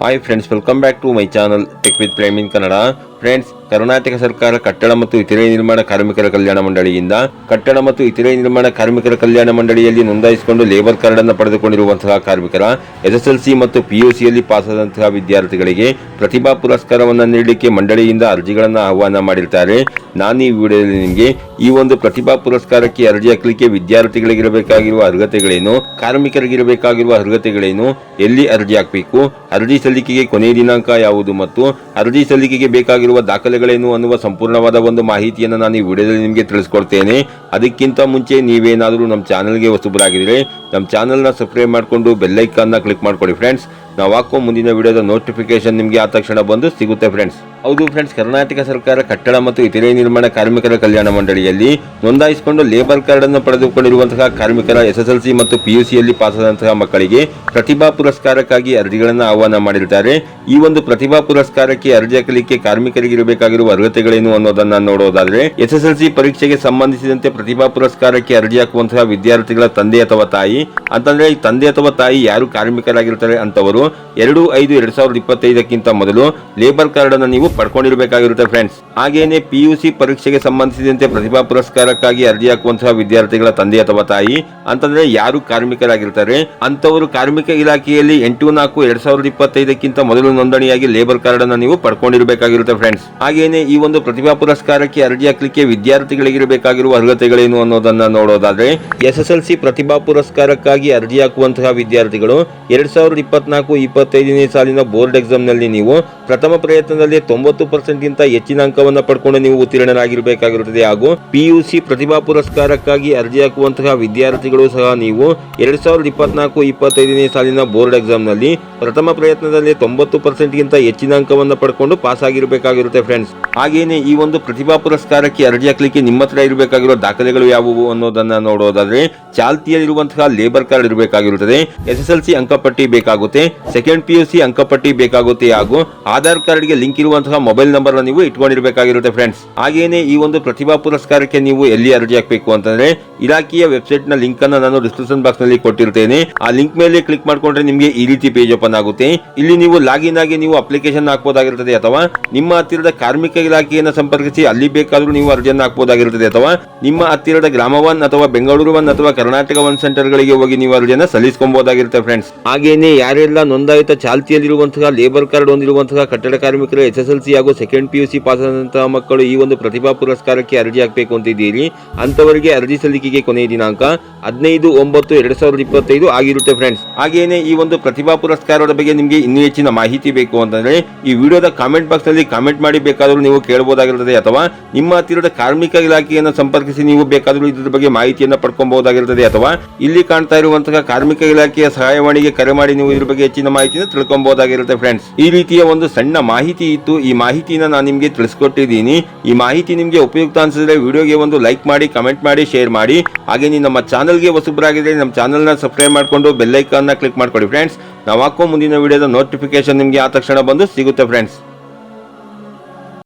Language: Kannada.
hi friends welcome back to my channel Tech with Prem in Kannada friends Karnataka ಸರ್ಕಾರ ಕಟ್ಟಡ ಮತ್ತು ಇತರೆ ನಿರ್ಮಾಣ ಕಾರ್ಮಿಕರ ಕಲ್ಯಾಣ ಮಂಡಳಿಯಿಂದ ಕಟ್ಟಡ ಮತ್ತು ಇತರೆ ನಿರ್ಮಾಣ ಕಾರ್ಮಿಕರ ಕಲ್ಯಾಣ ಮಂಡಳಿಯಲ್ಲಿ ನೋಂದಾಯಿಸಿಕೊಂಡು ಲೇಬರ್ ಕಾರ್ಡ್ ಅನ್ನು ಪಡೆದುಕೊಂಡಿರುವಂತಹ ಕಾರ್ಮಿಕರ ಎಸ್ಎಸ್ಎಲ್ಸಿ ಮತ್ತು ಪಿಯುಸಿಯಲ್ಲಿ ಪಾಸಾದಂತಹ ವಿದ್ಯಾರ್ಥಿಗಳಿಗೆ ಪ್ರತಿಭಾ ಪುರಸ್ಕಾರವನ್ನು ನೀಡಲಿಕ್ಕೆ ಮಂಡಳಿಯಿಂದ ಅರ್ಜಿಗಳನ್ನು ಆಹ್ವಾನ ಮಾಡಿರ್ತಾರೆ. ನಾನು ಈ ವಿಡಿಯೋದಲ್ಲಿ ನಿಮಗೆ ಈ ಒಂದು ಪ್ರತಿಭಾ ಪುರಸ್ಕಾರಕ್ಕೆ ಅರ್ಜಿ ಹಾಕಲಿಕ್ಕೆ ವಿದ್ಯಾರ್ಥಿಗಳಿಗಿರಬೇಕಾಗಿರುವ ಅರ್ಹತೆಗಳೇನು, ಕಾರ್ಮಿಕರಿಗಿರಬೇಕಾಗಿರುವ ಅರ್ಹತೆಗಳೇನು, ಎಲ್ಲಿ ಅರ್ಜಿ ಹಾಕಬೇಕು, ಅರ್ಜಿ ಸಲ್ಲಿಕೆಗೆ ಕೊನೆಯ ದಿನಾಂಕ ಯಾವುದು ಮತ್ತು ಅರ್ಜಿ ಸಲ್ಲಿಕೆಗೆ ಬೇಕಾಗಿರುವ ದಾಖಲೆಗಳೇನು ಅನ್ನುವ ಸಂಪೂರ್ಣವಾದ ಒಂದು ಮಾಹಿತಿಯನ್ನು ನಾನು ಈ ವಿಡಿಯೋದಲ್ಲಿ ನಿಮಗೆ ತಿಳಿಸ್ಕೊಡ್ತೇನೆ. ಅದಕ್ಕಿಂತ ಮುಂಚೆ ನೀವೇನಾದರೂ ನಮ್ಮ ಚಾನಲ್ಗೆ ಹೊಸಬರಾಗಿದ್ದರೆ ನಮ್ಮ ಚಾನಲ್ನ ಸಬ್ಸ್ಕ್ರೈಬ್ ಮಾಡಿಕೊಂಡು ಬೆಲ್ಲೈಕನ್ನ ಕ್ಲಿಕ್ ಮಾಡ್ಕೊಳ್ಳಿ ಫ್ರೆಂಡ್ಸ್. ನಾವು ಹಾಕೋ ಮುಂದಿನ ವಿಡಿಯೋದ ನೋಟಿಫಿಕೇಶನ್ ನಿಮಗೆ ಆ ತಕ್ಷಣ ಬಂದು ಸಿಗುತ್ತೆ ಫ್ರೆಂಡ್ಸ್. ಹೌದು ಫ್ರೆಂಡ್ಸ್ ಕರ್ನಾಟಕ ಸರ್ಕಾರ ಕಟ್ಟಡ ಮತ್ತು ಇತರೆ ನಿರ್ಮಾಣ ಕಾರ್ಮಿಕರ ಕಲ್ಯಾಣ ಮಂಡಳಿಯಲ್ಲಿ ನೋಂದಾಯಿಸಿಕೊಂಡು ಲೇಬರ್ ಕಾರ್ಡ್ ಅನ್ನು ಪಡೆದುಕೊಂಡಿರುವಂತಹ ಕಾರ್ಮಿಕರ ಎಸ್ಎಸ್ಎಲ್ಸಿ ಮತ್ತು ಪಿಯುಸಿಯಲ್ಲಿ ಪಾಸಾದಂತಹ ಮಕ್ಕಳಿಗೆ ಪ್ರತಿಭಾ ಪುರಸ್ಕಾರಕ್ಕಾಗಿ ಅರ್ಜಿಗಳನ್ನು ಆಹ್ವಾನ ಮಾಡಿರುತ್ತಾರೆ. ಈ ಒಂದು ಪ್ರತಿಭಾ ಪುರಸ್ಕಾರಕ್ಕೆ ಅರ್ಜಿ ಹಾಕಲಿಕ್ಕೆ ಕಾರ್ಮಿಕರಿಗೆ ಇರಬೇಕಾಗಿರುವ ಅರ್ಹತೆಗಳೇನು ಅನ್ನೋದನ್ನ ನೋಡೋದಾದ್ರೆ, ಎಸ್ಎಸ್ಎಲ್ಸಿ ಪರೀಕ್ಷೆಗೆ ಸಂಬಂಧಿಸಿದಂತೆ ಪ್ರತಿಭಾ ಪುರಸ್ಕಾರಕ್ಕೆ ಅರ್ಜಿ ಹಾಕುವಂತಹ ವಿದ್ಯಾರ್ಥಿಗಳ ತಂದೆ ಅಥವಾ ತಾಯಿ, ಅಂತಂದ್ರೆ ಈ ತಂದೆ ಅಥವಾ ತಾಯಿ ಯಾರು ಕಾರ್ಮಿಕರಾಗಿರ್ತಾರೆ ಅಂತವರು ಎರಡು ಐದು ಎರಡ್ ಸಾವಿರದ ಇಪ್ಪತ್ತೈದಕ್ಕಿಂತ ಮೊದಲು ಲೇಬರ್ ಕಾರ್ಡ್ ಅನ್ನು ನೀವು ಪಡ್ಕೊಂಡಿರಬೇಕಾಗಿರುತ್ತೆ ಫ್ರೆಂಡ್ಸ್ ಹಾಗೇನೆ ಸಿ ಪರೀಕ್ಷೆಗೆ ಸಂಬಂಧಿಸಿದಂತೆ ಪ್ರತಿಭಾ ಪುರಸ್ಕಾರಕ್ಕಾಗಿ ಅರ್ಜಿ ಹಾಕುವಂತಹ ವಿದ್ಯಾರ್ಥಿಗಳ ತಂದೆ ಅಥವಾ ತಾಯಿ ಅಂತಂದ್ರೆ ಯಾರು ಕಾರ್ಮಿಕರಾಗಿರ್ತಾರೆ ಅಂತವರು ಕಾರ್ಮಿಕ ಇಲಾಖೆಯಲ್ಲಿ ಎಂಟು ನಾಲ್ಕು ಎರಡ್ ಸಾವಿರದ ಇಪ್ಪತ್ತೈದಕ್ಕಿಂತ ಮೊದಲು ನೋಂದಣಿಯಾಗಿ ಲೇಬರ್ ಕಾರ್ಡ್ ಅನ್ನು ನೀವು ಪಡ್ಕೊಂಡಿರಬೇಕಾಗಿರುತ್ತೆ ಫ್ರೆಂಡ್ಸ್ ಹಾಗೇನೆ ಈ ಒಂದು ಪ್ರತಿಭಾ ಪುರಸ್ಕಾರಕ್ಕೆ ಅರ್ಜಿ ಹಾಕಲಿಕ್ಕೆ ವಿದ್ಯಾರ್ಥಿಗಳಿಗಿರಬೇಕಾಗಿರುವ ಅರ್ಹತೆಗಳೇನು ಅನ್ನೋದನ್ನ ನೋಡೋದಾದ್ರೆ ಸಿ ಪ್ರತಿಭಾ ಪುರಸ್ಕಾರಕ್ಕಾಗಿ ಅರ್ಜಿ ಹಾಕುವಂತಹ ವಿದ್ಯಾರ್ಥಿಗಳು ಎರಡ್ ಸಾವಿರದ ಇಪ್ಪತ್ನಾಲ್ಕು ಇಪ್ಪತ್ತೈದನೇ ಸಾಲಿನ ಬೋರ್ಡ್ ಎಕ್ಸಾಮ್ನಲ್ಲಿ ನೀವು ಪ್ರಥಮ ಪ್ರಯತ್ನದಲ್ಲಿ ತೊಂಬತ್ತು ಪರ್ಸೆಂಟ್ ಗಿಂತ ಹೆಚ್ಚಿನ ಅಂಕವನ್ನು ಪಡ್ಕೊಂಡು ನೀವು ಉತ್ತೀರ್ಣರಾಗಿರಬೇಕಾಗಿರುತ್ತದೆ ಹಾಗೂ ಪಿಯುಸಿ ಪ್ರತಿಭಾ ಪುರಸ್ಕಾರಕ್ಕಾಗಿ ಅರ್ಜಿ ಹಾಕುವಂತಹ ವಿದ್ಯಾರ್ಥಿಗಳು ಸಹ ನೀವು ಎರಡ್ ಸಾವಿರದ ಇಪ್ಪತ್ನಾಲ್ಕು, ಇಪ್ಪತ್ತೈದನೇ ಸಾಲಿನ ಬೋರ್ಡ್ ಎಕ್ಸಾಮ್ನಲ್ಲಿ ಪ್ರಥಮ ಪ್ರಯತ್ನದಲ್ಲಿ ತೊಂಬತ್ತು ಪರ್ಸೆಂಟ್ ಗಿಂತ ಹೆಚ್ಚಿನ ಅಂಕವನ್ನು ಪಡ್ಕೊಂಡು ಪಾಸ್ ಆಗಿರಬೇಕಾಗಿರುತ್ತೆ ಫ್ರೆಂಡ್ಸ್ ಹಾಗೇನೆ ಈ ಒಂದು ಪ್ರತಿಭಾ ಪುರಸ್ಕಾರಕ್ಕೆ ಅರ್ಜಿ ಹಾಕಲಿಕ್ಕೆ ನಿಮ್ಮ ಹತ್ರ ಇರಬೇಕಾಗಿರೋ ದಾಖಲೆಗಳು ಯಾವುವು ಅನ್ನೋದನ್ನ ನೋಡೋದಾದ್ರೆ ಚಾಲ್ತಿಯಲ್ಲಿರುವಂತಹ ಲೇಬರ್ ಕಾರ್ಡ್ ಇರಬೇಕಾಗಿರುತ್ತದೆ. ಎಸ್ ಎಸ್ ಎಲ್ ಸಿ ಅಂಕಪಟ್ಟಿ ಬೇಕಾಗುತ್ತೆ ಸೆಕೆಂಡ್ ಪಿ ಯು ಸಿ ಅಂಕಪಟ್ಟಿ ಬೇಕಾಗುತ್ತೆ ಹಾಗೂ ಆಧಾರ್ ಕಾರ್ಡ್ಗೆ ಲಿಂಕ್ ಇರುವಂತಹ ಮೊಬೈಲ್ ನಂಬರ್ ನೀವು ಇಟ್ಕೊಂಡಿರಬೇಕಾಗಿರುತ್ತೆ ಫ್ರೆಂಡ್ಸ್ ಹಾಗೇನೆ ಈ ಒಂದು ಪ್ರತಿಭಾ ಪುರಸ್ಕಾರಕ್ಕೆ ನೀವು ಎಲ್ಲಿ ಅರ್ಜಿ ಹಾಕಬೇಕು ಅಂತಂದ್ರೆ ಇಲಾಖೆಯ ವೆಬ್ಸೈಟ್ನ ಲಿಂಕ್ ಅನ್ನ ನಾನು ಡಿಸ್ಕ್ರಿಪ್ಷನ್ ಬಾಕ್ಸ್ನಲ್ಲಿ ಕೊಟ್ಟಿರ್ತೇನೆ. ಆ ಲಿಂಕ್ ಮೇಲೆ ಕ್ಲಿಕ್ ಮಾಡ್ಕೊಂಡ್ರೆ ನಿಮಗೆ ಈ ರೀತಿ ಪೇಜ್ ಓಪನ್ ಆಗುತ್ತೆ. ಇಲ್ಲಿ ನೀವು ಲಾಗಿನ್ ಆಗಿ ನೀವು ಅಪ್ಲಿಕೇಶನ್ ಹಾಕಬಹುದಾಗಿರ್ತದೆ ಅಥವಾ ನಿಮ್ಮ ಹತ್ತಿರದ ಕಾರ್ಮಿಕ ಇಲಾಖೆಯನ್ನು ಸಂಪರ್ಕಿಸಿ ಅಲ್ಲಿ ಬೇಕಾದರೂ ನೀವು ಅರ್ಜಿಯನ್ನು ಹಾಕಬಹುದಾಗಿರ್ತದೆ ಅಥವಾ ನಿಮ್ಮ ಹತ್ತಿರದ ಗ್ರಾಮ ಒನ್ ಅಥವಾ ಬೆಂಗಳೂರು ಒನ್ ಅಥವಾ ಕರ್ನಾಟಕ ಒನ್ ಸೆಂಟರ್ ಗಳಿಗೆ ಹೋಗಿ ನೀವು ಅರ್ಜಿಯನ್ನು ಸಲ್ಲಿಸಬಹುದಾಗಿರುತ್ತೆ ಫ್ರೆಂಡ್ಸ್ ಹಾಗೆಯೇ ಯಾರೆಲ್ಲ ನೋಂದಾಯಿತ ಚಾಲ್ತಿಯಲ್ಲಿರುವಂತಹ ಲೇಬರ್ ಕಾರ್ಡ್ ಹೊಂದಿರುವಂತಹ ಕಟ್ಟಡ ಕಾರ್ಮಿಕರು ಎಸ್ ಎಸ್ ಎಲ್ ಸಿ ಹಾಗೂ second P U C pass ಆದಂತಹ ಮಕ್ಕಳು ಈ ಒಂದು ಪ್ರತಿಭಾ ಪುರಸ್ಕಾರಕ್ಕೆ ಅರ್ಜಿ ಹಾಕಬೇಕು ಅಂತಿದ್ದೀರಿ ಅಂತವರಿಗೆ ಅರ್ಜಿ ಸಲ್ಲಿಕೆಗೆ ಕೊನೆಯ ದಿನಾಂಕ ಹದಿನೈದು ಒಂಬತ್ತು ಎರಡ್ ಸಾವಿರದ ಇಪ್ಪತ್ತೈದು ಆಗಿರುತ್ತೆ ಫ್ರೆಂಡ್ಸ್ ಹಾಗೇನೆ ಈ ಒಂದು ಪ್ರತಿಭಾ ಪುರಸ್ಕಾರದ ಬಗ್ಗೆ ನಿಮಗೆ ಇನ್ನೂ ಹೆಚ್ಚಿನ ಮಾಹಿತಿ ಬೇಕು ಅಂತಂದ್ರೆ ಈ ವಿಡಿಯೋದ ಕಾಮೆಂಟ್ ಬಾಕ್ಸ್ನಲ್ಲಿ ಕಾಮೆಂಟ್ ಮಾಡಿ ಬೇಕಾದರೂ ನೀವು ಕೇಳಬಹುದಾಗಿರುತ್ತದೆ ಅಥವಾ ನಿಮ್ಮ ಹತ್ತಿರದ ಕಾರ್ಮಿಕ ಇಲಾಖೆಯನ್ನು ಸಂಪರ್ಕಿಸಿ ನೀವು ಬೇಕಾದರೂ ಇದರ ಬಗ್ಗೆ ಮಾಹಿತಿಯನ್ನು ಪಡ್ಕೊಬಹುದಾಗಿರುತ್ತದೆ ಅಥವಾ ಇಲ್ಲಿ ಕಾಣ್ತಾ ಇರುವಂತಹ ಕಾರ್ಮಿಕ ಇಲಾಖೆಯ ಸಹಾಯವಾಣಿಗೆ ಕರೆ ಮಾಡಿ ನೀವು ಇದ್ರ ಬಗ್ಗೆ ಹೆಚ್ಚಿನ ಮಾಹಿತಿಯನ್ನು ತಿಳ್ಕೊಬಹುದಾಗಿರುತ್ತೆ ಫ್ರೆಂಡ್ಸ್ ಈ ರೀತಿಯ ಒಂದು ಸಣ್ಣ ಮಾಹಿತಿ ಇತ್ತು. ಈ ಮಾಹಿತಿನ ನಾನು ನಿಮಗೆ ತಿಳಿಸ್ಕೊಟ್ಟಿದ್ದೀನಿ. ಈ ಮಾಹಿತಿ ನಿಮಗೆ ಉಪಯುಕ್ತ ಅನ್ಸಿದ್ರೆ ವಿಡಿಯೋಗೆ ಒಂದು ಲೈಕ್ ಮಾಡಿ ಕಮೆಂಟ್ ಮಾಡಿ ಶೇರ್ ಮಾಡಿ. ಹಾಗೆ ನಮ್ಮ ಚಾನಲ್ಗೆ ಹೊಸಬ್ರಾಗಿದೆ ನಮ್ಮ ಚಾನಲ್ನ ಸಬ್ಸ್ಕ್ರೈಬ್ ಮಾಡಿಕೊಂಡು ಬೆಲ್ಲೈಕನ್ನ ಕ್ಲಿಕ್ ಮಾಡ್ಕೊಡಿ ಫ್ರೆಂಡ್ಸ್ ನಾವು ಹಾಕೋ ಮುಂದಿನ ವಿಡಿಯೋದ ನೋಟಿಫಿಕೇಶನ್ ನಿಮಗೆ ಆ ತಕ್ಷಣ ಬಂದು ಸಿಗುತ್ತೆ ಫ್ರೆಂಡ್ಸ್